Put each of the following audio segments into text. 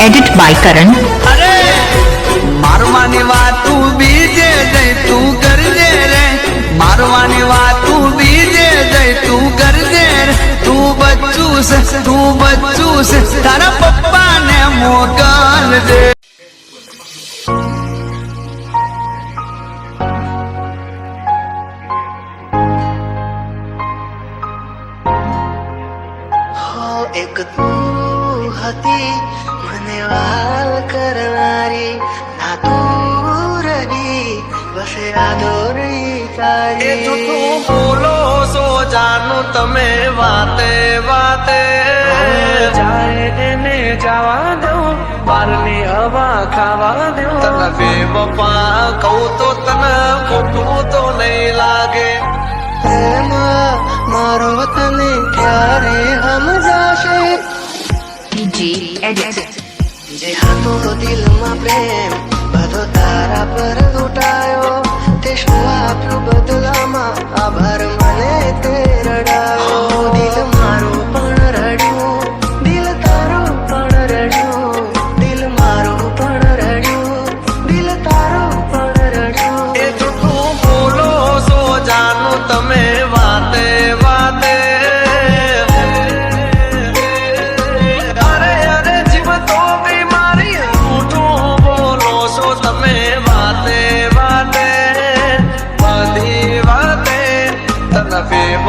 Edit by કરણ અરે મારવાની વાત તું બીજે જઈ તું કરજે રે. મારવાની વાત તું બીજે જઈ તું કરજે રે. તું બચ્ચું છે તું બચ્ચું છે તારા પપ્પાને મોકલજે હો એક તું હતી વાલ કરનારી ના તું રહી બસ એ તારી જૂઠું બોલો સો જાનું તમે વાતે વાતે। જાય એને જવા દઉં બારની હવા ખાવા દઉં તને બેવફા કહું તો તને ખોટું તો નહીં લાગે। મારો તને ક્યારે સમજાશે જી Edit. જે હતો દિલમાં પ્રેમ બધો તારા પર લૂંટાયો. તે શું આપ્યું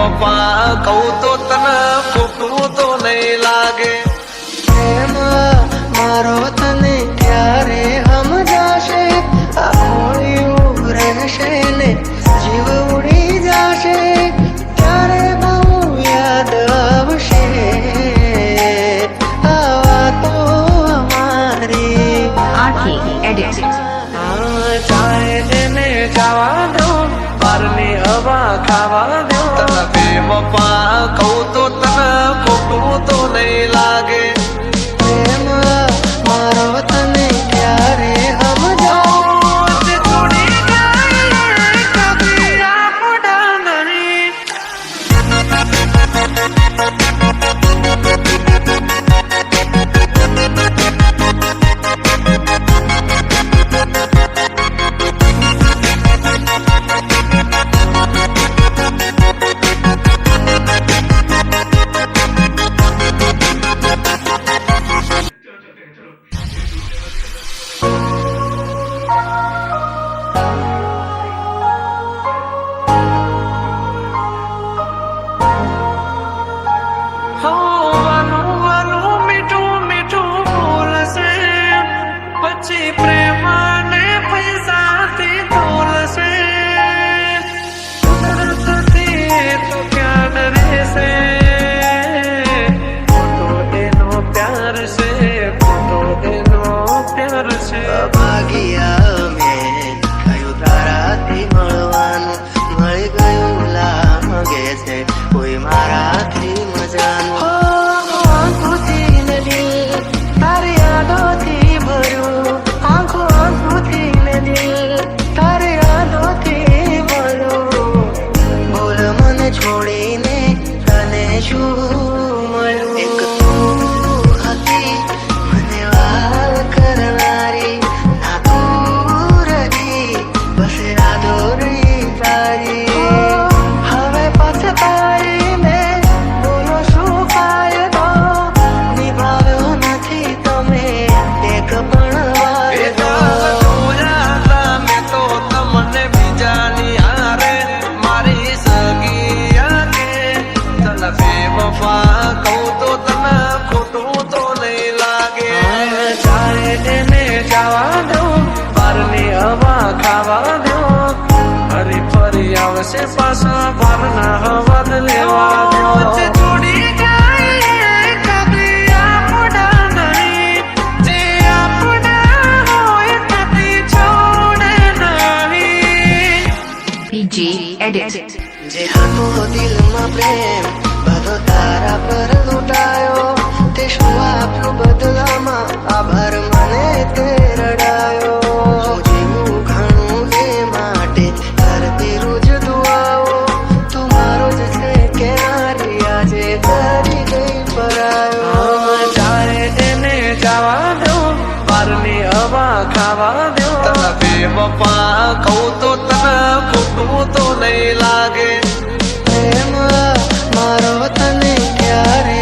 તને બેવફા કહું તો તને ખોટું તો નહીં લાગે. મારો તને ક્યારે સમજાશે આ હોળિયું રહેશે ને જીવ ઉડી જશે. ત્યારે બહુ યાદ આવશે. આવા તો અમારી આખી એડિટ. જાય એને જવા દો બારની હવા ખાવા બેવફા કહું તો તને ખોટું તો નહીં લાગે. પ્રેમ મારો તને ક્યારે સમજાશે ખાવા દો ફરી ફરી આવશે પાછા બારના હવા જ લેવા દો જોડી જાય કદી આપણા નહીં જે આપણા હોય કદી છોડે નહીં PG Edit. જે હતો દિલમાં પ્રેમ બધો તારા પર લૂંટાયો ખાવા દો તને બેવફા કહું તો તને ખોટું તો નહીં લાગે પ્રેમ મારો તને ક્યારે